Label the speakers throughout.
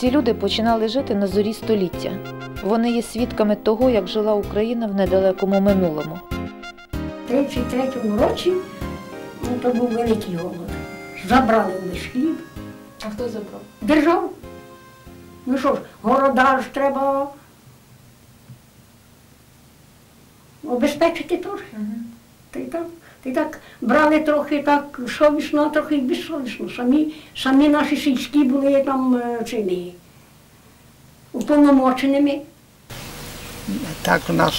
Speaker 1: Ці люди починали жити на зорі століття. Вони є свідками того, як жила Україна в недалекому минулому.
Speaker 2: У 33-му році ну, то був великий голод. Забрали весь хліб,
Speaker 1: А хто забрав?
Speaker 2: держава. Ну що ж, города ж треба обезпечити теж. Та й так, та й так брали трохи так совісно, а трохи безсовісно. Самі, самі наші сільські були там е, цими уповномоченими.
Speaker 3: Так у нас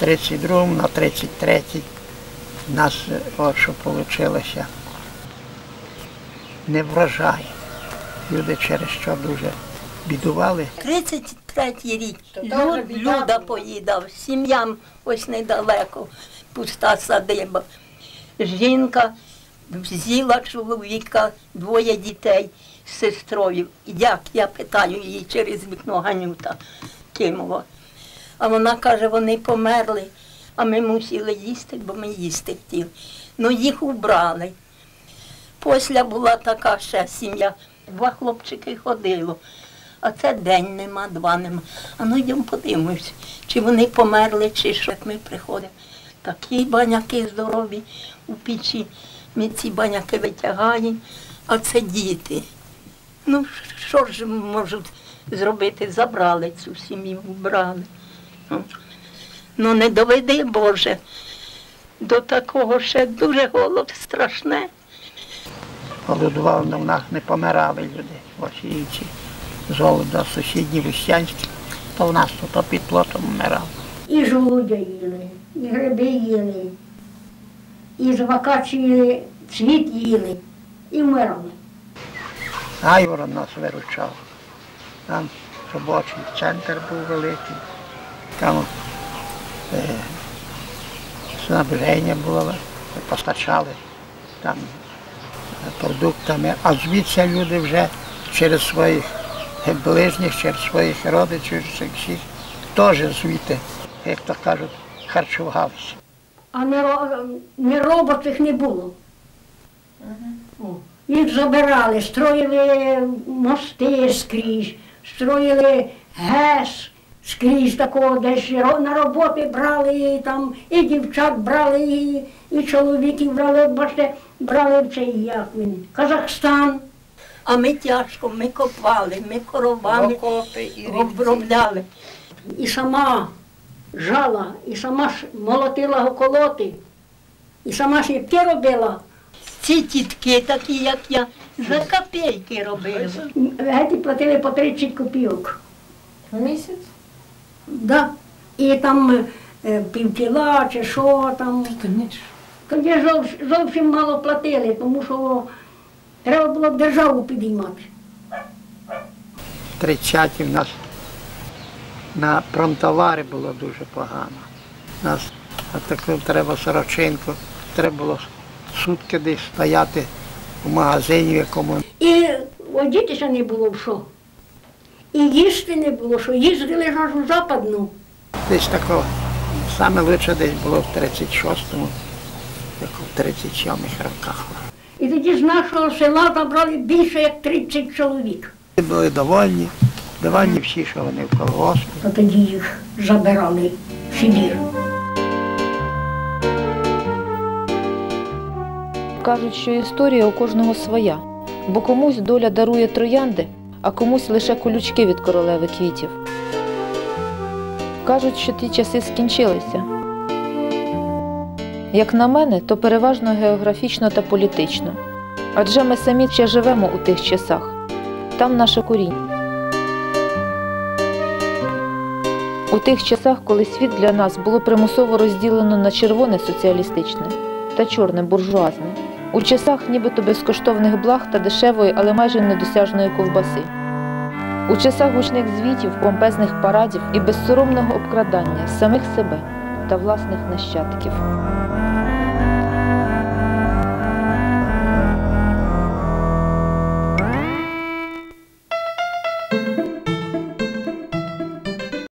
Speaker 3: в 32-му на 33-й у нас е, от що вийшло. Не врожай. Люди через що дуже бідували.
Speaker 4: 33-й рік. Люд, люда поїдав, сім'ям ось недалеко, пуста садиба. Жінка взяла чоловіка, двоє дітей з сестрою. Як я питаю її через вікно Ганюта кинула. А вона каже, вони померли, а ми мусили їсти, бо ми їсти хотіли. Ну їх убрали. Після була така ще сім'я. Два хлопчики ходило. А це день нема, два нема. А ну йдемо подивимось, чи вони померли, чи що. Як ми приходимо. Такі баняки здорові у печі. Ми ці баняки витягаємо, а це діти. Ну, що ж можуть зробити? Забрали цю сім'ю, вбрали. Ну, не доведи, Боже. До такого ще дуже голод страшне.
Speaker 3: Голодували, але в нас не помирали люди. Ось інші з голоду сусідні Вищанські, то в нас тут під плотом вмирали.
Speaker 2: І жолудя їли, і гриби їли, і жвакач їли, цвіт їли, і вмирали.
Speaker 3: Гайворон нас виручав. Там робочий центр був великий, там е, снабження було, постачали там продуктами, а звідси люди вже через своїх е, ближніх, через своїх родичів, через всіх, теж звідти, як то кажуть, харчувалися.
Speaker 2: А не, не робочих не було. Їх забирали, строїли мости скрізь, строїли ГЕС скрізь такого, десь на роботи брали і там, і дівчат брали, і, і чоловіків брали, бачите, брали в цей як він, Казахстан.
Speaker 4: А ми тяжко, ми копали, ми коровами обробляли.
Speaker 2: І сама жала, і сама ж молотила околоти, і сама ж ябки робила.
Speaker 4: Ці тітки, такі як я, за копійки робили.
Speaker 2: Геті платили по 30 копійок.
Speaker 1: На місяць?
Speaker 2: Да. І там е, півкіла чи що там. Тоді зовсім мало платили, тому що треба було державу підіймати.
Speaker 3: 30-ті в нас на промтовари було дуже погано. Нас таку треба сорочинку, треба було сутки десь стояти в магазині якому.
Speaker 2: І одітися не було в що. І їсти не було, що їздили аж у западну.
Speaker 3: Десь такого саме лучше десь було в 36-му, як в 37-х роках.
Speaker 2: І тоді з нашого села забрали більше як 30 чоловік.
Speaker 3: Були довольні, довольні всі, що вони в колгоспі.
Speaker 2: То тоді їх забирали в Сибір.
Speaker 1: Кажуть, що історія у кожного своя, бо комусь доля дарує троянди, а комусь лише колючки від королеви квітів. Кажуть, що ті часи скінчилися. Як на мене, то переважно географічно та політично. Адже ми самі ще живемо у тих часах. Там наше коріння. У тих часах, коли світ для нас було примусово розділено на червоне соціалістичне та чорне буржуазне, у часах нібито безкоштовних благ та дешевої, але майже недосяжної ковбаси, у часах гучних звітів, помпезних парадів і безсоромного обкрадання самих себе та власних нащадків.